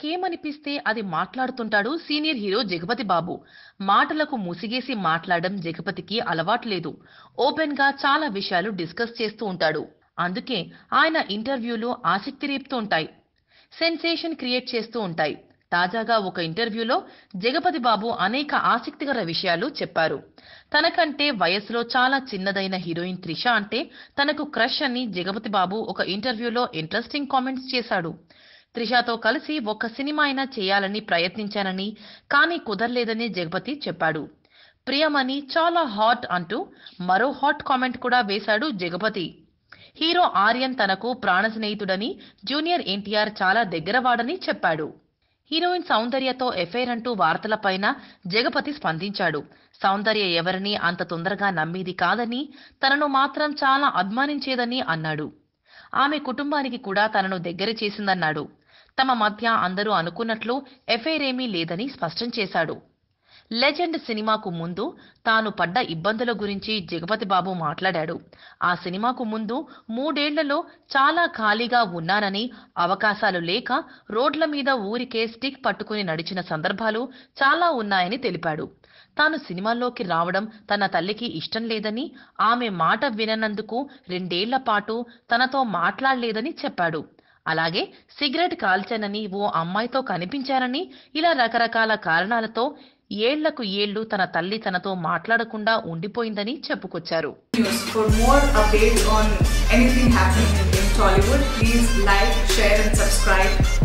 తనకేమనిపిస్తే అది మాట్లాడుతుంటాడు senior hero Jagapathi బాబు. మాటలకు ముసిగేసి మాట్లాడడం జగపతికి అలవాటు లేదు ఓపెన్గా చాలా విషయాలు డిస్కస్ చేస్తూ ఉంటాడు. అందుకే ఆయన ఇంటర్వ్యూలు ఆసక్తి రేపుతూ ఉంటాయి. సెన్సేషన్ క్రియేట్ చేస్తూ ఉంటాయి. తాజాగా ఒక ఇంటర్వ్యూలో జగపతి బాబు అనేక ఆసక్తికర విషయాలు చెప్పారు. తనకంటే వయసులో చాలా చిన్నదైన హీరోయిన్ త్రిష అంటే తనకు క్రష్ అని జగపతి బాబు ఒక ఇంటర్వ్యూలో ఇంట్రెస్టింగ్ కామెంట్స్ చేశాడు. త్రిషతో కలిసి ఒక్క సినిమా అయినా చేయాలని ప్రయత్నించానని కానీ కుదరలేదని జగపతి చెప్పాడు. ప్రియమణి చాలా హాట్ అంటూ మరో హాట్ కామెంట్ కూడా వేశాడు జగపతి. హీరో ఆర్యన్ తనకు ప్రాణ స్నేహితుడని జూనియర్ ఎన్టీఆర్ చాలా దగ్గరవాడని చెప్పాడు. హీరోయిన్ సౌందర్యతో ఎఫైర్ అంటూ వార్తలపైన జగపతి స్పందించాడు. సౌందర్య ఎవరిని అంత తొందరగా నమ్మేది కాదని తనను మాత్రం చాలా అభిమానించేదని అన్నాడు. ఆమె కుటుంబానికి కూడా తనను దగ్గర చేసిందన్నాడు. తమ మధ్య అందరూ అనుకున్నట్లు ఎఫైర్ ఏమీ లేదని స్పష్టం చేశాడు. లెజెండ్ సినిమాకు ముందు తాను పడ్డ ఇబ్బందుల గురించి జగపతి బాబు మాట్లాడాడు. ఆ సినిమాకు ముందు మూడేళ్ళలో చాలా ఖాళీగా ఉన్నానని అవకాశాలు లేక రోడ్ల మీద ఊరికే స్టిక్ పట్టుకుని నడిచిన సందర్భాలు చాలా ఉన్నాయని తెలిపాడు. తాను సినిమాల్లోకి రావడం తన తల్లికి ఇష్టం లేదని ఆమె మాట విననందుకు రెండేళ్ళ పాటు తనతో మాట్లాడలేదని చెప్పాడు. అలాగే సిగరెట్ కాల్చానని ఓ అమ్మాయితో కనిపించానని ఇలా రకరకాల కారణాలతో ఏళ్ళకు ఏళ్ళు తన తల్లి తనతో మాట్లాడకుండా ఉండిపోయిందని చెప్పుకొచ్చారు. Please like share and subscribe